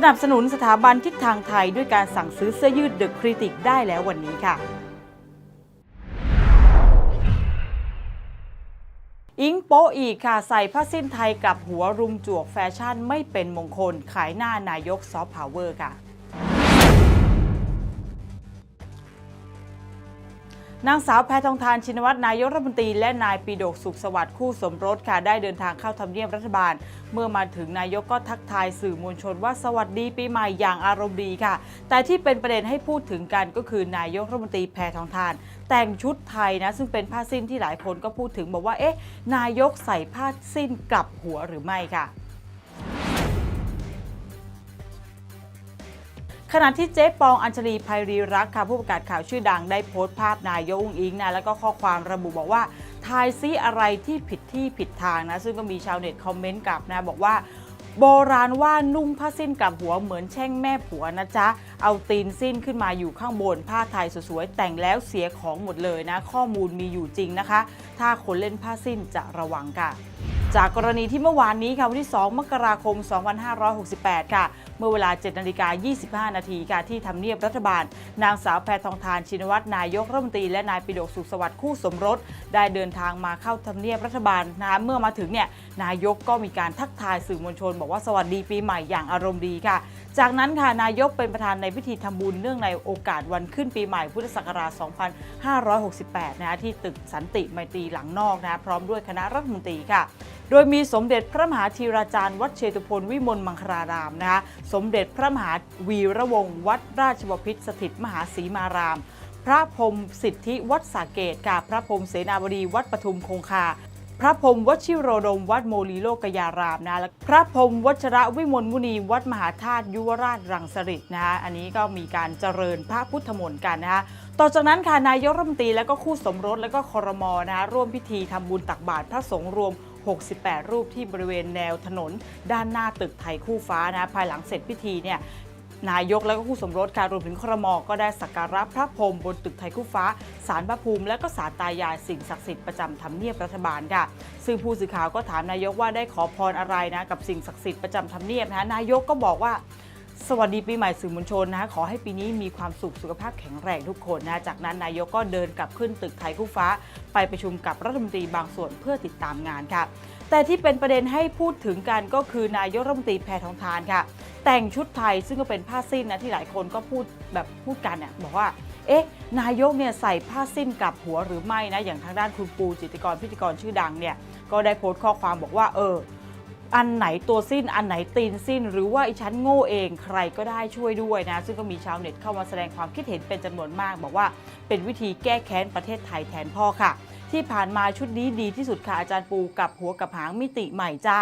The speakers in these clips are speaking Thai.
สนับสนุนสถาบันทิศทางไทยด้วยการสั่งซื้อเสื้อยืดเดอะคริติกได้แล้ววันนี้ค่ะ อิงโปอีกค่ะใส่ผ้าสิ้นไทยกับหัวรุมจวกแฟชั่นไม่เป็นมงคลขายหน้านายกซอฟต์พาวเวอร์ค่ะ นางสาวแพทองทานชินวัตรนายกรัฐมนตรีและนายปีโดกสุขสวัสดิ์คู่สมรสค่ะได้เดินทางเข้าทำเนียบรัฐบาล เมื่อมาถึงนายกก็ทักทายสื่อมวลชนว่าสวัสดีปีใหม่อย่างอารมณ์ดีค่ะ แต่ที่เป็นประเด็นให้พูดถึงกันก็คือนายกรัฐมนตรีแพทองทาน แต่งชุดไทยนะซึ่งเป็นผ้าสิ้นที่หลายคนก็พูดถึงบอกว่าเอ๊ะนายกใส่ผ้าสิ้นกลับหัวหรือไม่ค่ะ ขณะที่เจ๊ปองอัญชลีภัยรีรักค่ะผู้ประกาศข่าวชื่อดังได้โพสต์ภาพนายกอุ้งอิงนะแล้วก็ข้อความระบุบอกว่าทายซิอะไรที่ผิดที่ผิดทางนะซึ่งก็มีชาวเน็ตคอมเมนต์กลับนะบอกว่าโบราณว่านุ่งผ้าสิ้นกับหัวเหมือนแช่งแม่ผัวนะจ๊ะ เอาตีนสิ้นขึ้นมาอยู่ข้างบน ผ้าไทยสวยๆ แต่งแล้วเสียของหมดเลยนะ ข้อมูลมีอยู่จริงนะคะ ถ้าคนเล่นผ้าสิ้นจะระวังค่ะ จากกรณีที่เมื่อวานนี้ค่ะวันที่ 2 มกราคม 2568 ค่ะ เมื่อเวลา 7 นาฬิกา 25 นาทีค่ะที่ทำเนียบรัฐบาล นางสาวแพทองทานชินวัตรนายกรัฐมนตรีและนายปิโดกสุขสวัสดิ์คู่สมรส ได้เดินทางมาเข้าทำเนียบรัฐบาลนะเมื่อมาถึงเนี่ยนายกก็มีการทักทายสื่อมวลชน บอกว่าสวัสดีปีใหม่อย่างอารมณ์ดีค่ะ จากนั้นค่ะนายกเป็นประธานในพิธีทำบุญเนื่องในโอกาสวันขึ้นปีใหม่พุทธศักราช 2568 นะคะที่ตึกสันติไมตรีหลังนอกนะพร้อมด้วยคณะรัฐมนตรีค่ะโดยมีสมเด็จพระมหาธีราจารย์วัดเชตุพนวิมลมังคลารามนะคะสมเด็จพระมหาวีระวงศ์วัดราชบพิตรสถิตมหาศรีมาราม พระพรมสิทธิวัดสาเกตค่ะพระพรมเสนาบดีวัดปทุมคงคาพระพรมวชิโรดมวัดโมลีโลกยารามนะและพระพรมวชระวิมลมุนี วัดมหาธาตุยุวราชรังสฤษนะคะอันนี้ก็มีการเจริญพระพุทธมนต์กันนะคะต่อจากนั้นค่ะนายกรัฐมนตรีและก็คู่สมรสและก็คอรมอนะคะร่วมพิธีทำบุญตักบาตรพระสงฆ์รวม 68 รูปที่บริเวณแนวถนน ด้านหน้าตึกไทยคู่ฟ้านะภายหลังเสร็จพิธีเนี่ยนายกและก็คู่สมรสการรวมถึงครมก็ได้สักการะพระพรมบนตึกไทยคู่ฟ้า สารพระภูมิ และก็สารตายายสิ่งศักดิ์สิทธิ์ประจำทำเนียบรัฐบาลค่ะ ซึ่งผู้สื่อข่าวก็ถามนายกว่าได้ขอพรอะไรนะกับสิ่งศักดิ์สิทธิ์ประจำทำเนียบนะนายกก็บอกว่า สวัสดีปีใหม่สื่อมวลชนนะขอให้ปีนี้มีความสุขสุขภาพแข็งแรงทุกคนนะจากนั้นนายกก็เดินกลับขึ้นตึกไทยคู่ฟ้า ไปประชุมกับรัฐมนตรีบางส่วนเพื่อติดตามงานค่ะ แต่ที่เป็นประเด็นให้พูดถึงกันก็คือนายกรัฐมนตรีแพทองทานค่ะ แต่งชุดไทยซึ่งก็เป็นผ้าสิ้นนะที่หลายคนก็พูดแบบพูดกันเนี่ยบอกว่าเอ๊ะนายกเนี่ยใส่ผ้าสิ้นกลับหัวหรือไม่นะอย่างทางด้านคุณปูจิตกรพิธีกรชื่อดังเนี่ยก็ได้โพสต์ข้อความบอกว่าเออ อันไหนตัวสิ้นอันไหนตีนสิ้น หรือว่าไอ้ชั้นโง่เองใครก็ได้ช่วยด้วยนะ ซึ่งก็มีชาวเน็ตเข้ามาแสดงความคิดเห็นเป็นจำนวนมาก บอกว่าเป็นวิธีแก้แค้นประเทศไทยแทนพ่อค่ะ ที่ผ่านมาชุดนี้ดีที่สุดค่ะอาจารย์ปูกับหัวกับหางมิติใหม่จ้า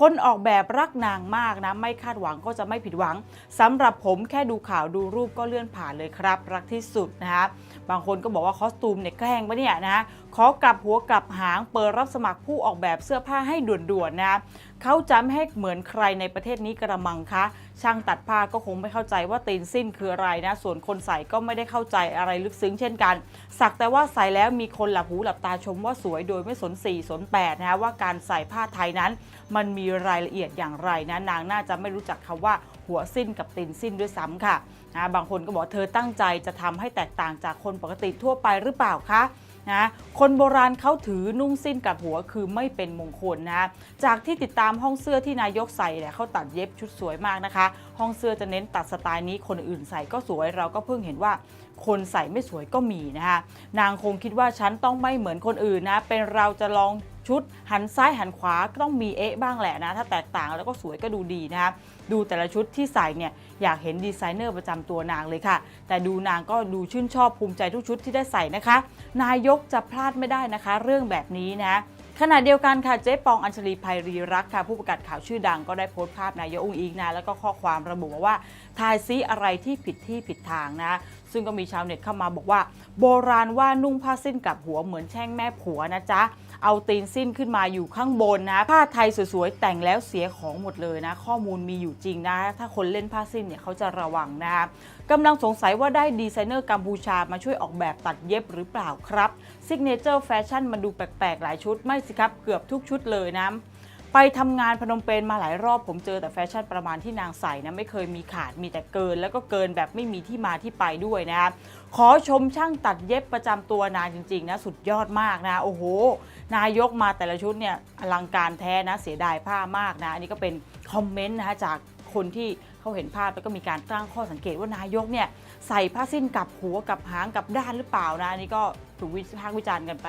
คนออกแบบรักนางมากนะ ไม่คาดหวังก็จะไม่ผิดหวังสำหรับผมแค่ดูข่าวดูรูปก็เลื่อนผ่านเลยครับ รักที่สุดนะคะ บางคนก็บอกว่าคอสตูมเนี่ยแกล้งปะเนี่ยนะขอกลับหัวกลับหางเปิดรับสมัครผู้ออกแบบเสื้อผ้าให้ด่วนๆนะเขาจำให้เหมือนใครในประเทศนี้กระมังคะช่างตัดผ้าก็คงไม่เข้าใจว่าตีนสิ้นคืออะไรนะส่วนคนใส่ก็ไม่ได้เข้าใจอะไรลึกซึ้งเช่นกัน สักแต่ว่าใส่แล้วมีคนหลับหูหลับตาชมว่าสวยโดยไม่สน4สน8นะฮะว่าการใส่ผ้าไทยนั้น มันมีรายละเอียดอย่างไรนะนางน่าจะไม่รู้จักคำว่า หัวสิ้นกับตีนสิ้นด้วยซ้ำค่ะนะบางคนก็บอกเธอตั้งใจจะทำให้แตกต่างจากคนปกติทั่วไปหรือเปล่าคะนะคนโบราณเขาถือนุ่งสิ้นกับหัวคือไม่เป็นมงคลนะ จากที่ติดตามห้องเสื้อที่นายกใส่เนี่ยเขาตัดเย็บชุดสวยมากนะคะห้องเสื้อจะเน้นตัดสไตล์นี้คนอื่นใส่ก็สวยเราก็เพิ่งเห็นว่าคนใส่ไม่สวยก็มีนะคะนางคงคิดว่าฉันต้องไม่เหมือนคนอื่นนะ เป็นเราจะลองชุดหันซ้ายหันขวาก็ต้องมีเอ๊ะบ้างแหละนะ ถ้าแตกต่างแล้วก็สวยก็ดูดีนะคะดูแต่ละชุดที่ใส่เนี่ยอยากเห็นดีไซเนอร์ประจำตัวนางเลยค่ะ แต่ดูนางก็ดูชื่นชอบภูมิใจทุกชุดที่ได้ใส่นะคะ นายกจะพลาดไม่ได้นะคะ เรื่องแบบนี้นะ ขณะเดียวกันค่ะเจ๊ปองอัญชลีภัยรีรักค่ะ ผู้ประกาศข่าวชื่อดังก็ได้โพสต์ภาพนายกองอิงนะแล้วก็ข้อความระบุว่าทายซีอะไรที่ผิดที่ผิดทางนะ ซึ่งก็มีชาวเน็ตเข้ามาบอกว่า โบราณว่านุ่งผ้าสิ้นกับหัวเหมือนแช่งแม่ผัวนะจ๊ะ เอาตีนสิ้นขึ้นมาอยู่ข้างบนนะผ้าไทยสวยๆแต่งแล้วเสียของหมดเลยนะ ข้อมูลมีอยู่จริงนะ ถ้าคนเล่นผ้าสิ้นเนี่ยเขาจะระวังนะคะกำลังสงสัยว่าได้ดีไซเนอร์กัมพูชามาช่วยออกแบบตัดเย็บหรือเปล่าครับซิกเนเจอร์แฟชั่นมันดูแปลกๆ หลายชุดไม่สิครับเกือบทุกชุดเลยนะไปทำงานพนมเปญมาหลายรอบผมเจอแต่แฟชั่นประมาณที่นางใส่นะไม่เคยมีขาดมีแต่เกิน แล้วก็เกินแบบไม่มีที่มาที่ไปด้วยนะครับ ขอชมช่างตัดเย็บประจำตัวนางจริง ๆ นะ สุดยอดมากนะ โอ้โห นายกมาแต่ละชุดเนี่ยอลังการแท้นะเสียดายผ้ามากนะ อันนี้ก็เป็นคอมเมนต์นะคะจากคนที่เขาเห็นภาพแล้วก็มีการตั้งข้อสังเกตว่านายกเนี่ยใส่ผ้าสิ้นกับหัวกับหางกับด้านหรือเปล่านะอันนี้ก็ถูกวิพากษ์วิจารณ์กันไป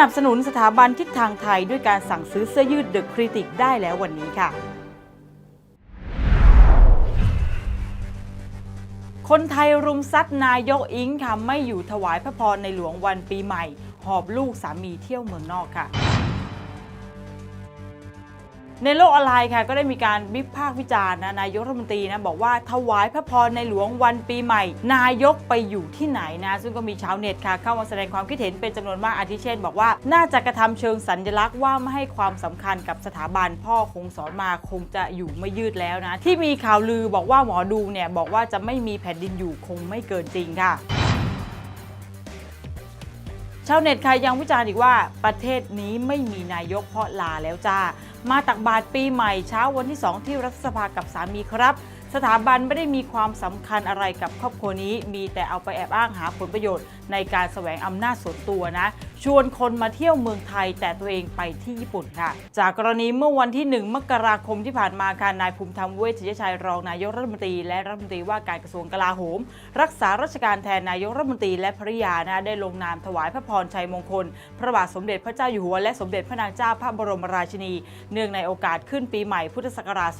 นับสนุนสถาบันทิศทางไทยด้วยการสั่งซื้อเสื้อยืดเดอะคริติกได้แล้ววันนี้ค่ะคนไทยรุมซัดนายกอิงค่ะไม่อยู่ถวายพระพรในหลวงวันปีใหม่ หอบลูกสามีเที่ยวเมืองนอกค่ะ ในโลกออนไลน์ค่ะก็ได้มีการวิพากษ์วิจารณ์นะนายกรัฐมนตรีนะบอกว่าถวายพระพรในหลวงวันปีใหม่ นายกไปอยู่ที่ไหนนะซึ่งก็มีชาวเน็ตค่ะเข้ามาแสดงความคิดเห็นเป็นจำนวนมากอาทิเช่น บอกว่าน่าจะกระทำเชิงสัญลักษณ์ว่าไม่ให้ความสำคัญกับสถาบันพ่อคงสอนมาคงจะอยู่ไม่ยืดแล้วนะที่มีข่าวลือบอกว่าหมอดูเนี่ยบอกว่าจะไม่มีแผ่นดินอยู่คงไม่เกินจริงค่ะ ชาวเน็ตค่ะยังวิจารณ์อีกว่าประเทศนี้ไม่มีนายกเพราะลาแล้วจ้า มาตักบาตรปีใหม่เช้าวันที่ 2 ที่รัฐสภากับสามีครับ สถาบันไม่ได้มีความสำคัญอะไรกับครอบครัวนี้ มีแต่เอาไปแอบอ้างหาผลประโยชน์ ในการแสวงอำนาจส่วนตัวนะ ชวนคนมาเที่ยวเมืองไทยแต่ตัวเองไปที่ญี่ปุ่นค่ะ จากกรณีเมื่อวันที่ 1 มกราคมที่ผ่านมาค่ะนายภูมิธรรมเวชยชัยรองนายกรัฐมนตรีและรัฐมนตรีว่าการกระทรวงกลาโหม รักษาราชการแทนนายกรัฐมนตรีและภริยานะได้ลงนามถวายพระพรชัยมงคล พระบาทสมเด็จพระเจ้าอยู่หัวและสมเด็จพระนางเจ้าพระบรมราชินี เนื่องในโอกาสขึ้นปีใหม่พุทธศักราช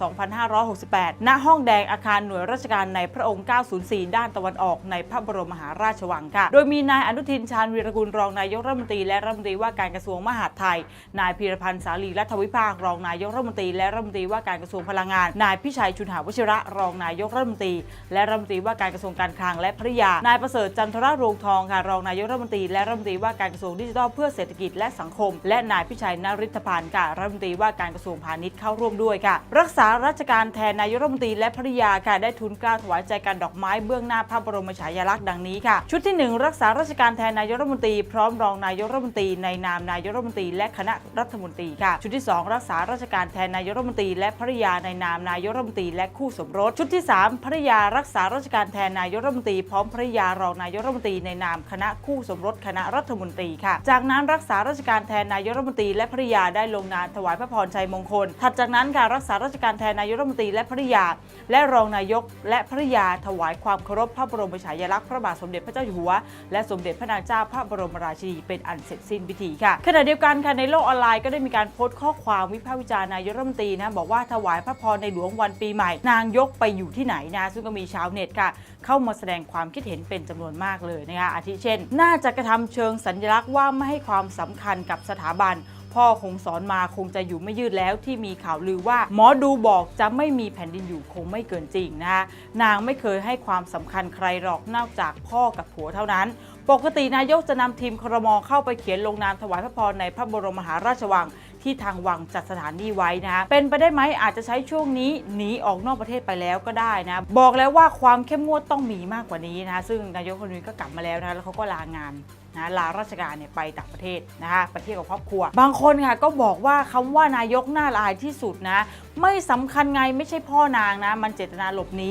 2568 ณ ห้องแดงอาคารหน่วยราชการในพระองค์ 904 ด้านตะวันออกในพระบรมมหาราชวังค่ะ โดยมีนายอนุทินชาญวีรกุลรองนายกรัฐมนตรีและรัฐมนตรีว่าการกระทรวงมหาดไทย นายพีรพันธ์สาลีรัฐวิภาครองนายกรัฐมนตรีและรัฐมนตรีว่าการกระทรวงพลังงาน นายพิชัยชุนหาวชิระรองนายกรัฐมนตรี และรัฐมนตรีว่าการกระทรวงการคลังและภริยานายประเสริฐจันทรรงทองค่ะรองนายกรัฐมนตรีและรัฐมนตรีว่าการกระทรวงดิจิทัลเพื่อเศรษฐกิจและสังคม และนายพิชัยนริธพันธ์ค่ะรัฐมนตรีว่าการกระทรวงพาณิชย์เข้าร่วมด้วยค่ะ รักษาราชการแทนนายกรัฐมนตรีและภริยาค่ะได้ทุนกล้าถวายใจกันดอกไม้เบื้องหน้าพระบรมฉายาลักษณ์ดังนี้ค่ะ ชุดที่หนึ่งรักษาราชการแทนนายกรัฐมนตรีพร้อมรองนายกรัฐมนตรีในนามนายกรัฐมนตรีและคณะรัฐมนตรีค่ะ ชุดที่สองรักษาราชการแทนนายกรัฐมนตรีและภริยาในนามนายกรัฐมนตรีและคู่สมรส ชุดที่สามภริยารักษาราชการแทนนายกรัฐมนตรีพร้อมภริยารองนายกรัฐมนตรีในนามคณะคู่สมรสคณะรัฐมนตรีค่ะ จากนั้นรักษาราชการแทนนายกรัฐมนตรีและภริยาได้ลงนามถวายพระพรชัยมงคล ถัดจากนั้นค่ะรักษาราชการแทนนายกรัฐมนตรีและภริยาและรองนายกและภริยาถวายความเคารพพระบรมฉายาลักษณ์พระบาทสมเด็จพระเจ้าอยู่หัว และสมเด็จพระนางเจ้าพระบรมราชินีเป็นอันเสร็จสิ้นพิธีค่ะขณะเดียวกันค่ะในโลกออนไลน์ก็ได้มีการโพสต์ข้อความวิพากษ์วิจารณ์นายกรัฐมนตรีนะบอกว่าถวายพระพรในหลวงวันปีใหม่ นางยกไปอยู่ที่ไหนนะซึ่งก็มีชาวเน็ตค่ะ เข้ามาแสดงความคิดเห็นเป็นจำนวนมากเลยนะคะอาทิเช่น น่าจะกระทำเชิงสัญลักษณ์ว่าไม่ให้ความสำคัญกับสถาบัน พ่อคงสอนมาคงจะอยู่ไม่ยืดแล้วที่มีข่าวลือว่า หมอดูบอกจะไม่มีแผ่นดินอยู่คงไม่เกินจริงนะนางไม่เคยให้ความสำคัญใครหรอกนอกจากพ่อกับผัวเท่านั้น ปกตินายกจะนำทีมครมเข้าไปเขียนลงนามถวายพระพรในพระบรมมหาราชวังที่ทางวังจัดสถานที่ไว้นะ เป็นไปได้ไหมอาจจะใช้ช่วงนี้หนีออกนอกประเทศไปแล้วก็ได้นะ บอกแล้วว่าความเข้มงวดต้องมีมากกว่านี้นะ ซึ่งนายกคนนี้ก็กลับมาแล้วนะแล้วเขาก็ลางาน นะลาราชการเนี่ยไปต่างประเทศนะคะไปเที่ยวกับครอบครัว บางคนค่ะก็บอกว่าคำว่านายกน่าละอายที่สุดนะ ไม่สำคัญไงไม่ใช่พ่อนางนะ มันเจตนาหลบหนี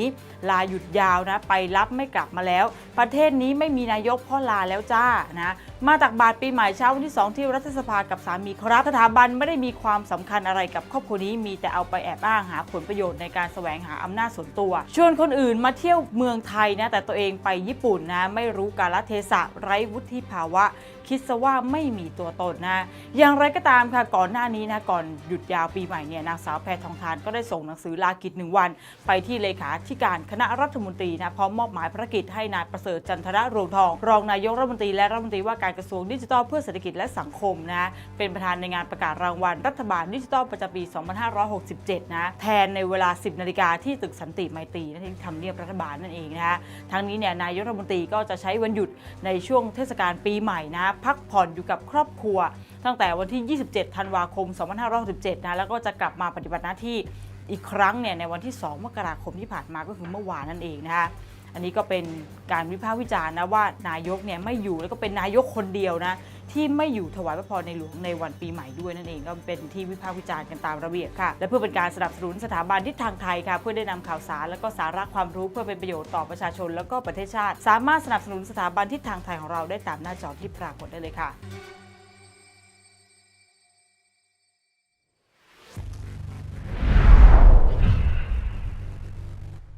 ลาหยุดยาวนะ ไปรับไม่กลับมาแล้ว ประเทศนี้ไม่มีนายกพ่อลาแล้วจ้านะมาตักบาตรปีใหม่เช้าวันที่ 2 ที่รัฐสภากับสามีครับสถาบันไม่ได้มีความสำคัญอะไรกับครอบครัวนี้มีแต่เอาไปแอบอ้างหาผลประโยชน์ในการแสวงหาอำนาจส่วนตัว ชวนคนอื่นมาเที่ยวเมืองไทยนะแต่ตัวเองไปญี่ปุ่นนะไม่รู้กาลเทศะไร้วุฒิภาวะ คิดซะว่าไม่มีตัวตนนะอย่างไรก็ตามค่ะก่อนหน้านี้นะก่อนหยุดยาวปีใหม่เนี่ยนางสาวแพทองทานก็ได้ส่งหนังสือลากิจหนึ่งวัน ไปที่เลขาธิการคณะรัฐมนตรีนะพร้อมมอบหมายภารกิจให้นายประเสริฐจันทระรวงทอง รองนายกรัฐมนตรีและรัฐมนตรีว่าการกระทรวงดิจิทัลเพื่อเศรษฐกิจและสังคมนะเป็นประธานในงานประกาศรางวัล รัฐบาลดิจิทัลประจำปี 2567 นะแทนในเวลา 10 นาฬิกาที่ตึกสันติไมตรีนะที่ทำเนียบรัฐบาลนั่นเองนะทั้งนี้เนี่ยนายกรัฐมนตรีก็จะใช้วันหยุดในช่วงเทศกาลปีใหม่นะพักผ่อนอยู่กับครอบครัว ตั้งแต่วันที่ 27 ธันวาคม 2567นะแล้วก็จะกลับมาปฏิบัติหน้าที่อีกครั้งเนี่ยในวันที่ 2 มกราคมที่ผ่านมาก็คือเมื่อวานนั่นเองนะคะ อันนี้ก็เป็นการวิพากษ์วิจารณ์นะว่านายกเนี่ยไม่อยู่แล้วก็เป็นนายกคนเดียวนะที่ไม่อยู่ถวายพระพรในหลวงในวันปีใหม่ด้วยนั่นเองก็เป็นที่วิพากษ์วิจารณ์กันตามระเบียบค่ะ และเพื่อเป็นการสนับสนุนสถาบันทิศทางไทยค่ะ เพื่อได้นำข่าวสารและก็สาระความรู้เพื่อเป็นประโยชน์ต่อประชาชน แล้วก็ประเทศชาติ สามารถสนับสนุนสถาบันทิศทางไทยของเราได้ตามหน้าจอที่ปรากฏได้เลยค่ะ